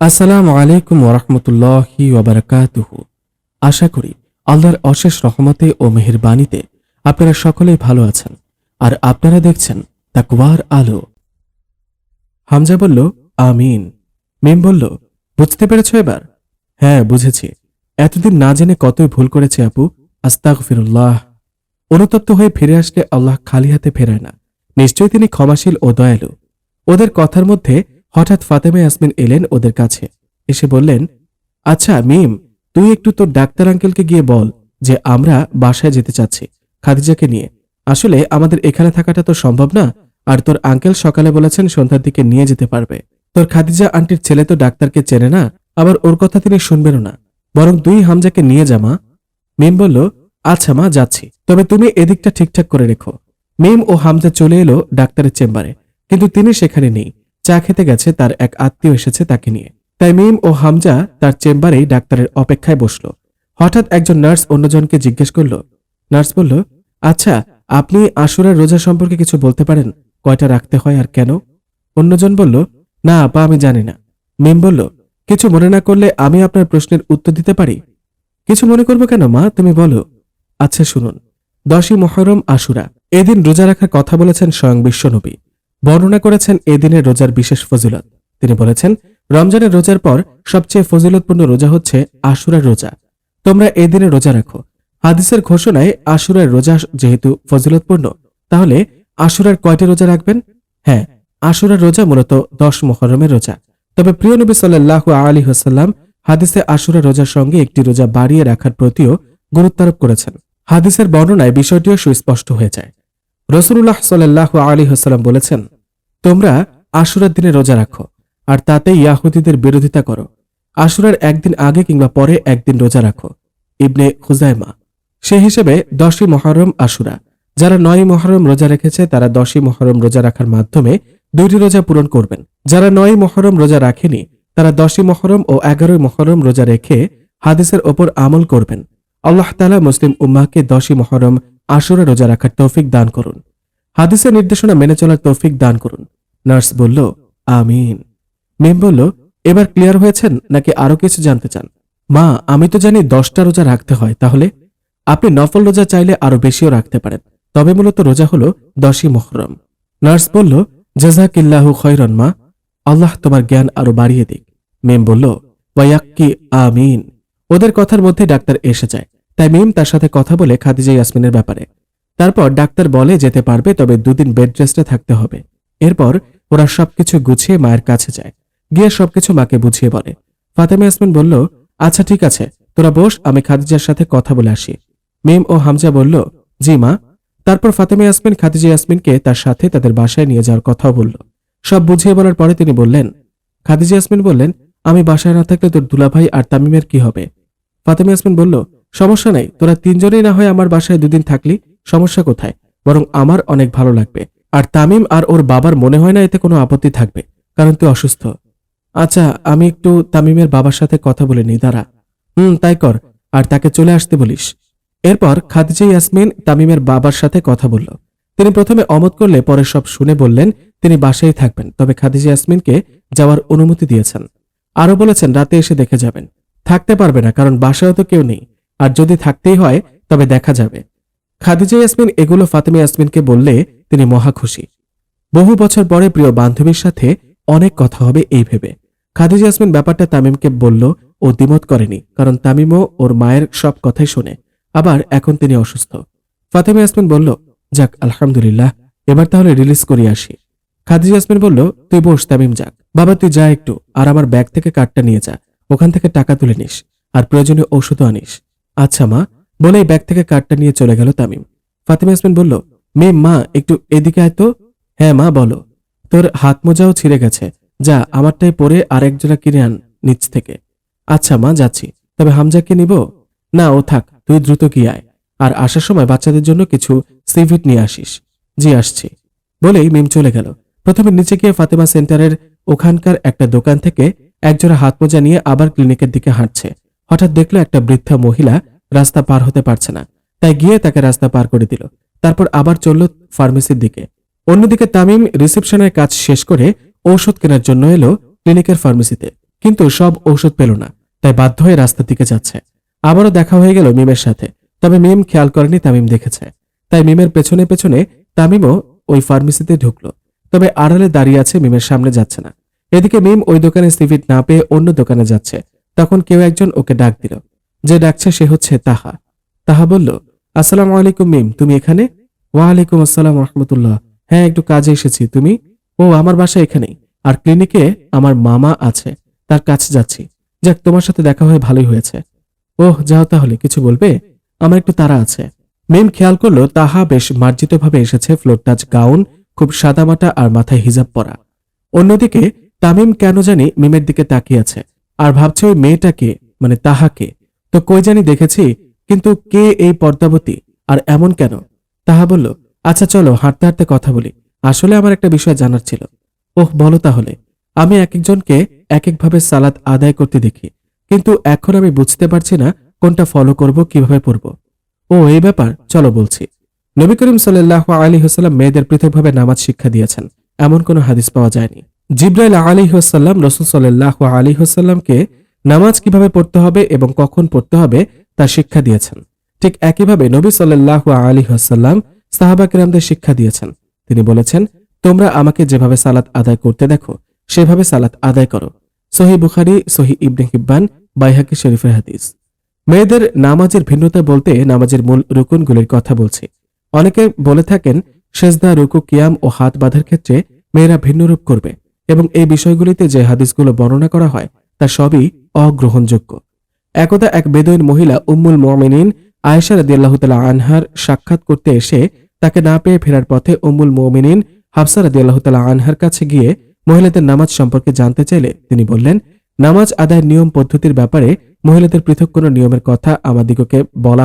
আসসালামু আলাইকুম ওরহমতুল্লাহি ওবরাকাতুহু আশা করি আল্লাহর অশেষ রহমতে ও মেহেরবানিতে আপনারা সকলেই ভালো আছেন আর আপনারা দেখছেন তাকওয়ার আলো। হামজা বলল, আমিন। মিম বলল, বুঝতে পেরেছ এবার? হ্যাঁ বুঝেছি। এতদিন না জেনে কতই ভুল করেছে আপু। আস্তাক ফিরুল্লাহ অনুতপ্ত হয়ে ফিরে আসলে আল্লাহ খালি হাতে ফেরায় না। নিশ্চয়ই তিনি ক্ষমাশীল ও দয়ালু। ওদের কথার মধ্যে হঠাৎ ফাতেমা ইয়াসমিন এলেন ওদের কাছে। এসে বললেন আচ্ছা মিম, তুই একটু তোর ডাক্তার আঙ্কেলকে গিয়ে বল যে আমরা বাসায় যেতে চাচ্ছি, খাদিজাকে নিয়ে। আসলে আমাদের এখানে থাকাটা তো সম্ভব না, আর তোর আঙ্কেল সকালে বলেছেন সন্ধ্যার দিকে নিয়ে যেতে পারবে। তোর খাদিজা আন্টির ছেলে তো ডাক্তারকে চেনে না, আবার ওর কথা তিনি শুনবেনও না। বরং দুই হামজাকে নিয়ে যা, মা। মিম বলল আচ্ছা মা, যাচ্ছি। তবে তুমি এদিকটা ঠিকঠাক করে রেখো। মিম ও হামজা চলে এলো ডাক্তারের চেম্বারে, কিন্তু তিনি সেখানে নেই। চা খেতে গেছে তার এক আত্মীয় এসেছে তাকে নিয়ে। তাই মিম ও হামজা তার চেম্বারেই ডাক্তারের অপেক্ষায় বসল। হঠাৎ একজন নার্স অন্যজনকে জিজ্ঞেস করল, নার্স বলল আচ্ছা আপনি আশুরার রোজা সম্পর্কে কিছু বলতে পারেন? কয়টা রাখতে হয় আর কেন? অন্যজন বলল, না, আপা, আমি জানি না। মিম বলল, কিছু মনে না করলে আমি আপনার প্রশ্নের উত্তর দিতে পারি? কিছু মনে করব কেন, মা? তুমি বলো। আচ্ছা শুনুন, দশই মহরম আশুরা। এদিন রোজা রাখার কথা বলেছেন স্বয়ং বিশ্বনবী। বর্ণনা করেছেন এদিনের রোজার বিশেষ ফজিলত। তিনি বলেছেন, রমজানের রোজার পর সবচেয়ে ফজিলতপূর্ণ রোজা হচ্ছে আশুরার রোজা। তোমরা এদিনে রোজা রাখো। হাদিসের ঘোষণায় আশুরার রোজা যেহেতু ফজিলতপূর্ণ, তাহলে আশুরার কয়টি রোজা রাখবেন? হ্যাঁ আশুরার রোজা মূলত দশ মহরমের রোজা। তবে প্রিয় নবী সাল্লাহ আলী হাসাল্লাম হাদিসে আশুরা রোজার সঙ্গে একটি রোজা বাড়িয়ে রাখার প্রতিও গুরুত্বারোপ করেছেন। হাদিসের বর্ণনায় বিষয়টিও সুস্পষ্ট হয়ে যায়। রসুল্লাহ সাল্লাহ আলী হাসাল্লাম বলেছেন, তোমরা আশুরার দিনে রোজা রাখো, আর তাতে ইয়াহুদিদের বিরোধিতা করো। আশুরার একদিন আগে কিংবা পরে একদিন রোজা রাখো। ইবনে খুজাইমা, সে হিসেবে দশই মহরম আশুরা। যারা নয় মহরম রোজা রেখেছে, তারা দশই মহরম রোজা রাখার মাধ্যমে দুইটি রোজা পূরণ করবেন। যারা নয় মহরম রোজা রাখেনি, তারা দশই মহরম ও এগারোই মহরম রোজা রেখে হাদিসের ওপর আমল করবেন। আল্লাহ তালা মুসলিম উম্মাহকে দশই মহরম আশুরা রোজা রাখার তৌফিক দান করুন। হাদিসের নির্দেশনা মেনে চলার তৌফিক দান করুন। নার্স বলল, আমিন। মেম বলল, এবার ক্লিয়ার হয়েছেন নাকি আরও কিছু জানতে চান? মা, আমি তো জানি দশটা রোজা রাখতে হয়, তাহলে? আপনি নফল রোজা চাইলে আরও বেশিও রাখতে পারেন, তবে মূলত রোজা হলো দশই মহরম। নার্স বলল জাজাকিল্লাহু খৈরন মা, আল্লাহ তোমার জ্ঞান আরও বাড়িয়ে দিক। মেম বলল, ওয়াক্কি, আমিন। ওদের কথার মধ্যে ডাক্তার এসে যায়। তাই মিম তার সাথে কথা বলে খাদিজা ইয়াসমিনের ব্যাপারে। তারপর ডাক্তার বলে যেতে পারবে, তবে দুদিন বেড রেস্টে থাকতে হবে। এরপর ওরা সবকিছু গুছিয়ে মায়ের কাছে যায়। গিয়ে সবকিছু মাকে বুঝিয়ে বলে। ফাতেমা ইয়াসমিন বলল আচ্ছা ঠিক আছে, তোরা বস, আমি খাদিজার সাথে কথা বলে আসি। মিম ও হামজা বলল, জি মা। তারপর ফাতেমা ইয়াসমিন খাদিজা ইয়াসমিনকে তার সাথে তাদের বাসায় নিয়ে যাওয়ার কথাও বলল। সব বুঝিয়ে বলার পরে তিনি বললেন, খাদিজা ইয়াসমিন বললেন, আমি বাসায় না থাকলে তোর দুলাভাই আর তামিমের কি হবে? ফাতেমা ইয়াসমিন বলল সমস্যা নেই, তোরা তিনজনেই না হয় আমার বাসায় দুদিন থাকলি, সমস্যা কোথায়? বরং আমার অনেক ভালো লাগবে। আর তামিম আর ওর বাবার মনে হয় না এতে কোনো আপত্তি থাকবে, কারণ তুই অসুস্থ। আচ্ছা আমি একটু তামিমের বাবার সাথে কথা বলে নি দাঁড়া। হুম, তাই কর, আর তাকে চলে আসতে বলিস। এরপর খাদিজা ইয়াসমিন তামিমের বাবার সাথে কথা বলল। তিনি প্রথমে অমত করলে পরে সব শুনে বললেন, তিনি বাসায় থাকবেন, তবে খাদিজা ইয়াসমিনকে যাওয়ার অনুমতি দিয়েছেন। আরও বলেছেন, রাতে এসে দেখে যাবেন। থাকতে পারবে না, কারণ বাসায় তো কেউ নেই। আর যদি থাকতেই হয়, তবে দেখা যাবে। খাদিজা ইয়াসমিন, এগুলো ফাতেমা ইয়াসমিনকে বললে তিনি মহা খুশি। বহু বছর পরে প্রিয় বান্ধবীর সাথে অনেক কথা হবে এই ভেবে। খাদিজা ইয়াসমিন ব্যাপারটা তামিমকে বলল, ও দ্বিমত করেনি, কারণ তামিমও ওর মায়ের সব কথাই শোনে। আবার এখন তিনি অসুস্থ। ফাতেমা ইয়াসমিন বলল, যাক, আলহামদুলিল্লাহ, এবার তাহলে রিলিজ করিয়ে আসি। খাদিজা ইয়াসমিন বলল, তুই বস, তামিম যাক। বাবা, তুই যা একটু, আর আমার ব্যাগ থেকে কার্ডটা নিয়ে যা। ওখান থেকে টাকা তুলে নিস, আর প্রয়োজনীয় ঔষধও আনিস। আচ্ছা মা বলেই ব্যাগ থেকে কার্ডটা নিয়ে চলে গেল তামিম। ফাতিমা ইয়াসমিন বলল মেয়ে মা, একটু এদিকে আয় তো। হ্যাঁ মা, বলো। তোর হাত মোজাও ছিঁড়ে গেছে। যা, আমারটাই পরে আরেকজোড়া কিনে আন নিচ থেকে। আচ্ছা মা, যাচ্ছি। তবে হামজাকে নিব? না, ও থাক, তুই দ্রুত কি আয়। আর আসার সময় বাচ্চাদের জন্য কিছু সিভিট নিয়ে আসিস। জি, আসছি। বলেই মিম চলে গেল। প্রথমে নিচে গিয়ে ফাতেমা সেন্টারের ওখানকার একটা দোকান থেকে একজোড়া হাত মোজা নিয়ে আবার ক্লিনিকের দিকে হাঁটছে। হঠাৎ দেখল একটা বৃদ্ধা মহিলা রাস্তা পার হতে পারছে না। তাই গিয়ে তাকে রাস্তা পার করে দিল। তারপর আবার চলল ফার্মেসির দিকে। অন্যদিকে তামিম রিসেপশনের কাজ শেষ করে ঔষধ কেনার জন্য এলো ক্লিনিকের ফার্মেসিতে। কিন্তু সব ঔষধ পেল না। তাই বাধ্য হয়ে রাস্তার দিকে যাচ্ছে। আবারও দেখা হয়ে গেল মিমের সাথে। তবে মিম খেয়াল করেনি তামিম দেখেছে। তাই মিমের পেছনে পেছনে তামিমও ওই ফার্মেসিতে ঢুকলো। তবে আড়ালে দাঁড়িয়ে আছে মিমের সামনে যাচ্ছে না। এদিকে মিম ওই দোকানে সিভিট না পেয়ে অন্য দোকানে যাচ্ছে। তখন কেউ একজন ওকে ডাক দিল। যে ডাকছে সে হচ্ছে তাহা। তাহা বলল, আসসালামু আলাইকুম মিম, তুমি এখানে? ওয়ালাইকুম আসসালাম রহমতুল্লাহ। হ্যাঁ একটু কাজে এসেছি। তুমি? ও, আমার বাসা এখানেই। আর ক্লিনিকে আমার মামা আছে। তার কাছে যাচ্ছি। যাক, তোমার সাথে দেখা হয়ে ভালোই হয়েছে। ওহ, যাও তাহলে, কিছু বলবে? আমার একটু তাড়া আছে। মিম খেয়াল করল, তাহা বেশ মার্জিতভাবে এসেছে ফ্লোর টাচ গাউন, খুব সাদামাটা আর মাথায় হিজাব পরা। অন্যদিকে তামিম কেন জানি মিমের দিকে তাকিয়ে আছে। আর ভাবছে ওই মেয়েটাকে মানে তাহাকে। তো কই জানি দেখেছি, কিন্তু কে এই পর্দাবতী আর এমন কেন? তাহা বলল আচ্ছা চলো, হাঁটতে হাঁটতে কথা বলি। আসলে আমার একটা বিষয় জানার ছিল। ওহ, বলো তাহলে। আমি এক একজনকে এক একভাবে সালাদ আদায় করতে দেখি, কিন্তু এখন আমি বুঝতে পারছি না কোনটা ফলো করব, কীভাবে পড়ব। ও, এই ব্যাপার, চলো বলছি। নবী করিম সাল্লাহ আলী হাসাল্লাম মেয়েদের পৃথকভাবে নামাজ শিক্ষা দিয়েছেন। এমন কোনো হাদিস পাওয়া যায়নি। জিব্রাইল আলী হাসাল্লাম রসুল সাল্লাহ আলী হাসাল্লামকে নামাজ কীভাবে পড়তে হবে এবং কখন পড়তে হবে তা শিক্ষা দিয়েছেন। ঠিক একইভাবে নবী সাল্লাহ আলী হাসাল্লাম সাহাবা কিরামদের শিক্ষা দিয়েছেন। তিনি বলেছেন, তোমরা আমাকে যেভাবে সালাত আদায় করতে দেখো, সেভাবে সালাত আদায় করো। সহি বুখারি, সহি ইবনে হিব্বান, বাইহাকি শরীফের হাদিস। মেয়েদের নামাজের ভিন্নতা বলতে নামাজের মূল রুকুনগুলির কথা বলছি। অনেকে বলে থাকেন, সেজদা, রুকু, কিয়াম ও হাত বাঁধার ক্ষেত্রে মেয়েরা ভিন্ন রূপ করবে। এবং এই বিষয়গুলিতে যে হাদিসগুলো বর্ণনা করা হয়, তা সবই অগ্রহণযোগ্য। একদা এক বেদইন মহিলা উম্মুল মোমিনিন আয়েশা রাদিয়াল্লাহু তাআলা আনহার সাক্ষাৎ করতে এসে তাকে না পেয়ে ফেরার পথে উম্মুল মোমিনিন হাফসা রাদিয়াল্লাহু তাআলা আনহার কাছে গিয়ে মহিলাদের নামাজ সম্পর্কে জানতে চাইলে তিনি বললেন, নামাজ আদায়ের নিয়ম পদ্ধতির ব্যাপারে মহিলাদের পৃথক কোনো নিয়মের কথা আমাদিগকে বলা